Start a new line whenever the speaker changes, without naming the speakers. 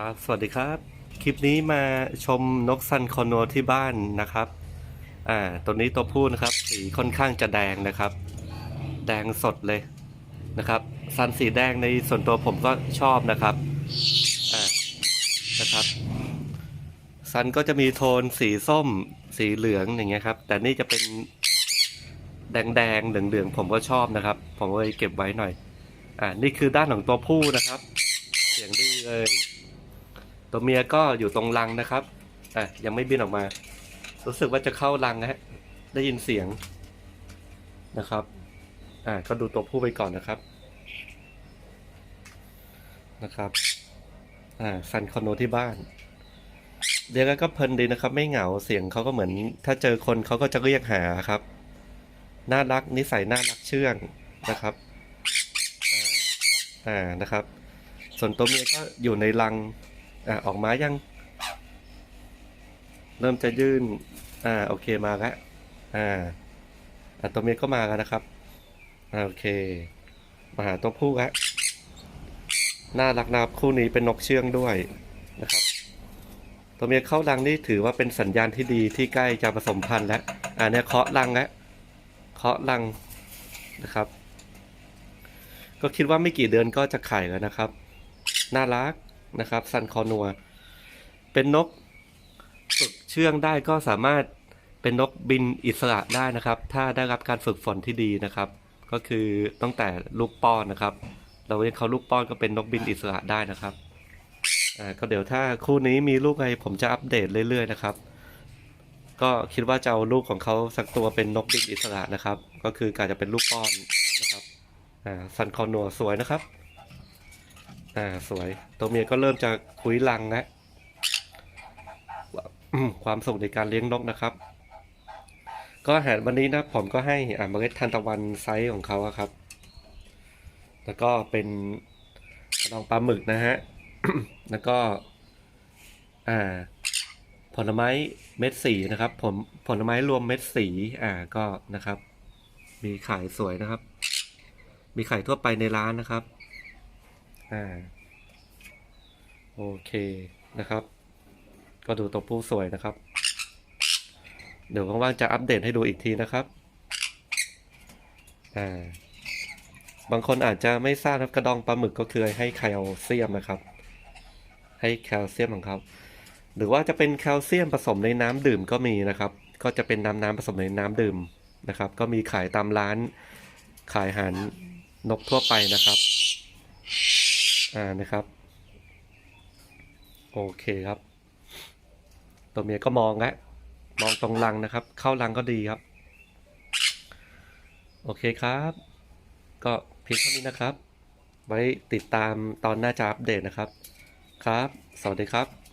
ครับ สวัสดีครับ คลิปนี้มาชมนกซันคอนโนที่บ้านนะครับ อ่า ตัวนี้ตัวผู้นะครับ สีค่อนข้างจะแดงนะครับ แดงสดเลยนะครับ ซันสีแดงในส่วนตัวผมก็ชอบนะครับ อ่า นะครับ ซันก็จะมีโทนสีส้ม สีเหลืองอย่างเงี้ยครับ แต่นี่จะเป็นแดงแดงเหลืองเหลืองผมก็ชอบนะครับ ผมเลยเก็บไว้หน่อย อ่า นี่คือด้านของตัวผู้นะครับ เสียงดีเลย ตัวเมียก็อยู่ตรงรังนะครับอะยังไม่บินออกมา รู้สึกว่าจะเข้ารังนะฮะได้ยินเสียงนะครับอ่าก็ดูตัวผู้ไปก่อนนะครับนะครับอ่าซันคอนโนที่บ้านเรียกก็เพลินดีนะครับ ไม่เหงาเสียงเขาก็เหมือน ถ้าเจอคนเขาก็จะเรียกหาครับ น่ารักนิสัยน่ารักเชื่องนะครับอ่าอ่านะครับ ส่วนตัวเมียก็อยู่ในรัง อ่าออกมายัง เริ่มจะยื่น อ่า โอเคมาแล้วอ่าอ่าตัวเมียก็มาแล้วนะครับอ่าโอเค มาหาตัวผู้แล้วน่ารักนะครับคู่นี้เป็นนกเชื่องด้วยนะครับ ตัวเมียเข้ารังนี่ถือว่าเป็นสัญญาณที่ดีที่ใกล้จะผสมพันธุ์แล้วอ่าเนี่ยเคาะรังแล้วเคาะรังนะครับ ก็คิดว่าไม่กี่เดือนก็จะไข่แล้วนะครับ น่ารัก นะครับซันคอนัว เป็นนกฝึกเชื่องได้ก็สามารถเป็นนกบินอิสระได้นะครับ ถ้าได้รับการฝึกฝนที่ดีนะครับ ก็คือตั้งแต่ลูกป้อนนะครับ เราเรียกเขาลูกป้อนก็เป็นนกบินอิสระได้นะครับอ่าก็เดี๋ยวถ้าคู่นี้มีลูกอะไรผมจะอัปเดตเรื่อยๆนะครับ ก็คิดว่าจะเอาลูกของเขาสักตัวเป็นนกบินอิสระนะครับ ก็คือการจะเป็นลูกป้อนนะครับอ่าซันคอนัวสวยนะครับ อ่าสวย ตัวเมียก็เริ่มจะคุยรังแล้วอืมความสุขในการเลี้ยงนกนะครับ ก็อาหารวันนี้นะผมก็ให้อ่าเมล็ดทานตะวันไซส์ของเขาครับ แล้วก็เป็นกระดองปลาหมึกนะฮะ แล้วก็ อ่า ผลไม้เม็ดสีนะครับ ผมผลไม้รวมเม็ดสี อ่าก็นะครับ มีขายสวยนะครับ มีขายทั่วไปในร้านนะครับ อ่าโอเคนะครับ ก็ดูตัวผู้สวยนะครับ เดี๋ยวว่างๆจะอัปเดตให้ดูอีกทีนะครับอ่าบางคนอาจจะไม่ทราบครับกระดองปลาหมึกก็คือให้แคลเซียมนะครับ ให้แคลเซียมของเขาหรือว่าจะเป็นแคลเซียมผสมในน้ำดื่มก็มีนะครับ ก็จะเป็นน้ำน้ำผสมในน้ำดื่มนะครับ ก็มีขายตามร้านขายอาหารนกทั่วไปนะครับ อ่านะครับ โอเคครับ ตัวเมียก็มองแล้วมองตรงรังนะครับ เข้ารังก็ดีครับ โอเคครับ ก็เพียงเท่านี้นะครับ ไว้ติดตามตอนหน้าจะอัปเดตนะครับ ครับ สวัสดีครับ